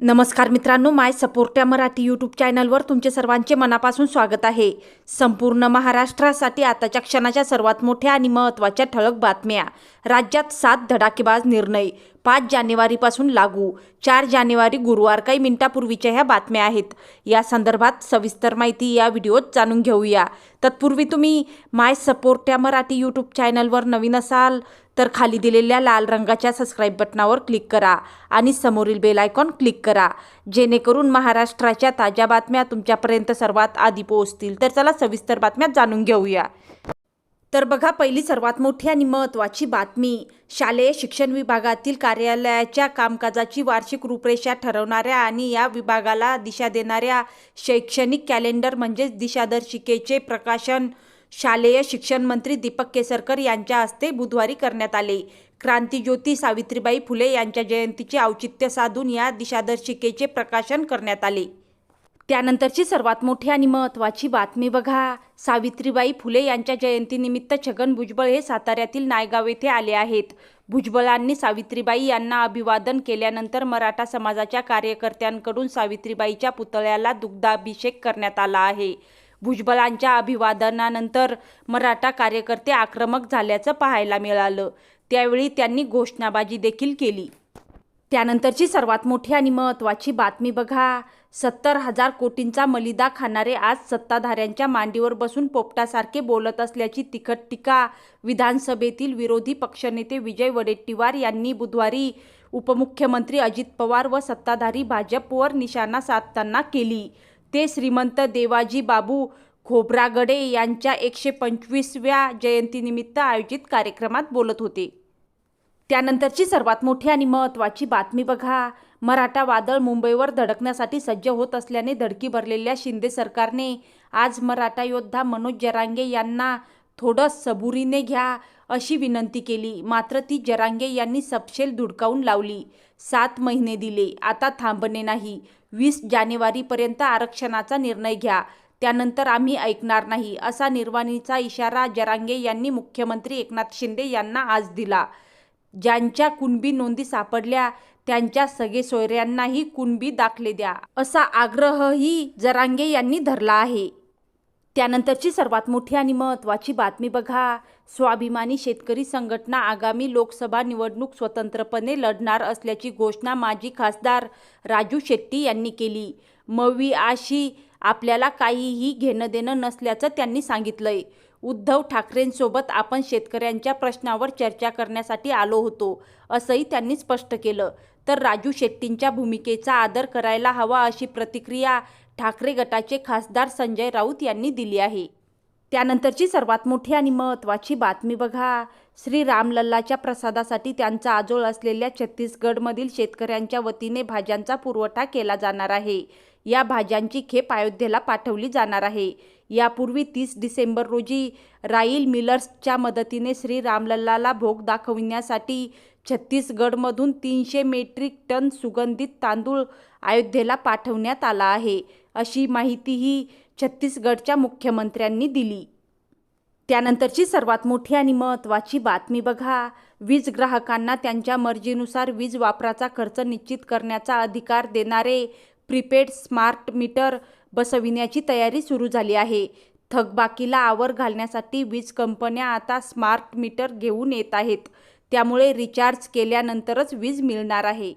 नमस्कार मित्रांनो माय सपोर्ट्या मराठी यूट्यूब चॅनलवर तुमचे सर्वांचे मनापासून स्वागत आहे. संपूर्ण महाराष्ट्रासाठी आताच्या क्षणाच्या सर्वात मोठ्या आणि महत्त्वाच्या ठळक बातम्या. राज्यात सात धडाकेबाज निर्णय पाच जानेवारीपासून लागू चार जानेवारी गुरुवार काही मिनिटापूर्वीच्या ह्या बातम्या आहेत. या संदर्भात सविस्तर माहिती या व्हिडिओत जाणून घेऊया. तत्पूर्वी तुम्ही माय सपोर्ट्या मराठी यूट्यूब चॅनलवर नवीन असाल तर खाली दिलेल्या लाल रंगाच्या सबस्क्राईब बटनावर क्लिक करा आणि समोरील बेल आयकॉन क्लिक करा. जेणेकरून महाराष्ट्राच्या ताज्या बातम्या तुमच्यापर्यंत सर्वात आधी पोहोचतील. तर चला सविस्तर बातम्या जाणून घेऊया. तर बघा पहिली सर्वात मोठी आणि महत्त्वाची बातमी शालेय शिक्षण विभागातील कार्यालयाच्या कामकाजाची वार्षिक रूपरेषा ठरवणाऱ्या आणि या विभागाला दिशा देणाऱ्या शैक्षणिक कॅलेंडर म्हणजेच दिशादर्शिकेचे प्रकाशन शालेय शिक्षण मंत्री दीपक केसरकर यांच्या हस्ते बुधवारी करण्यात आले. क्रांतीज्योती सावित्रीबाई फुले यांच्या जयंतीचे औचित्य साधून या दिशादर्शिकेचे प्रकाशन करण्यात आले. त्यानंतरची सर्वात मोठी आणि महत्त्वाची बातमी बघा. सावित्रीबाई फुले यांच्या जयंतीनिमित्त छगन भुजबळ हे साताऱ्यातील नायगाव येथे आले आहेत. भुजबळांनी सावित्रीबाई यांना अभिवादन केल्यानंतर मराठा समाजाच्या कार्यकर्त्यांकडून सावित्रीबाईच्या पुतळ्याला दुग्धाभिषेक करण्यात आला आहे. भुजबळांच्या अभिवादनानंतर मराठा कार्यकर्ते आक्रमक झाल्याचं पाहायला मिळालं. त्यावेळी त्यांनी घोषणाबाजी देखील केली. त्यानंतरची सर्वात मोठी आणि महत्त्वाची बातमी बघा. सत्तर हजार कोटींचा मलिदा खाणारे आज सत्ताधाऱ्यांच्या मांडीवर बसून पोपटासारखे बोलत असल्याची तिखट टीका विधानसभेतील विरोधी पक्षनेते विजय वडेट्टीवार यांनी बुधवारी उपमुख्यमंत्री अजित पवार व सत्ताधारी भाजपवर निशाणा साधताना केली. ते श्रीमंत देवाजी बाबू खोब्रागडे यांच्या एकशे पंचवीसव्या जयंतीनिमित्त आयोजित कार्यक्रमात बोलत होते. त्यानंतरची सर्वात मोठी आणि महत्त्वाची बातमी बघा. मराठा वादळ मुंबईवर धडकण्यासाठी सज्ज होत असल्याने धडकी भरलेल्या शिंदे सरकारने आज मराठा योद्धा मनोज जरांगे यांना थोडं सबुरीने घ्या अशी विनंती केली. मात्र ती जरांगे यांनी सपशेल धुडकावून लावली. सात महिने दिले. आता थांबणे नाही. वीस जानेवारीपर्यंत आरक्षणाचा निर्णय घ्या. त्यानंतर आम्ही ऐकणार नाही असा निर्वाणीचा इशारा जरांगे यांनी मुख्यमंत्री एकनाथ शिंदे यांना आज दिला. ज्यांच्या कुणबी नोंदी सापडल्या त्यांच्या सगळे सोयऱ्यांनाही कुणबी दाखले द्या असा आग्रहही जरांगे यांनी धरला आहे. त्यानंतरची सर्वात मोठी आणि महत्त्वाची बातमी बघा. स्वाभिमानी शेतकरी संघटना आगामी लोकसभा निवडणूक स्वतंत्रपणे लढणार असल्याची घोषणा माजी खासदार राजू शेट्टी यांनी केली. मवी आशी आपल्याला काहीही घेणं देणं नसल्याचं त्यांनी सांगितलंय. उद्धव ठाकरेंसोबत आपण शेतकऱ्यांच्या प्रश्नावर चर्चा करण्यासाठी आलो होतो असंही त्यांनी स्पष्ट केलं. तर राजू शेट्टींच्या भूमिकेचा आदर करायला हवा अशी प्रतिक्रिया ठाकरे गटाचे खासदार संजय राऊत यांनी दिली आहे. त्यानंतरची सर्वात मोठी आणि महत्त्वाची बातमी बघा. श्री रामलल्लाच्या प्रसादासाठी त्यांचा आजोळ असलेल्या छत्तीसगडमधील शेतकऱ्यांच्या वतीने भाज्यांचा पुरवठा केला जाणार आहे. या भाज्यांची खेप अयोध्येला पाठवली जाणार आहे. यापूर्वी तीस डिसेंबर रोजी राईल मिलर्सच्या मदतीने श्री रामलल्लाला भोग दाखविण्यासाठी छत्तीसगडमधून तीनशे मेट्रिक टन सुगंधित तांदूळ अयोध्येला पाठवण्यात आला आहे अशी माहितीही छत्तीसगडच्या मुख्यमंत्र्यांनी दिली. त्यानंतरची सर्वात मोठी आणि महत्त्वाची बातमी बघा. वीज ग्राहकांना त्यांच्या मर्जीनुसार वीज वापराचा खर्च निश्चित करण्याचा अधिकार देणारे प्रीपेड स्मार्ट मीटर बसविण्याची तयारी सुरू झाली आहे. थकबाकीला आवर घालण्यासाठी वीज कंपन्या आता स्मार्ट मीटर घेऊन येत आहेत. त्यामुळे रिचार्ज केल्यानंतरच वीज मिळणार आहे.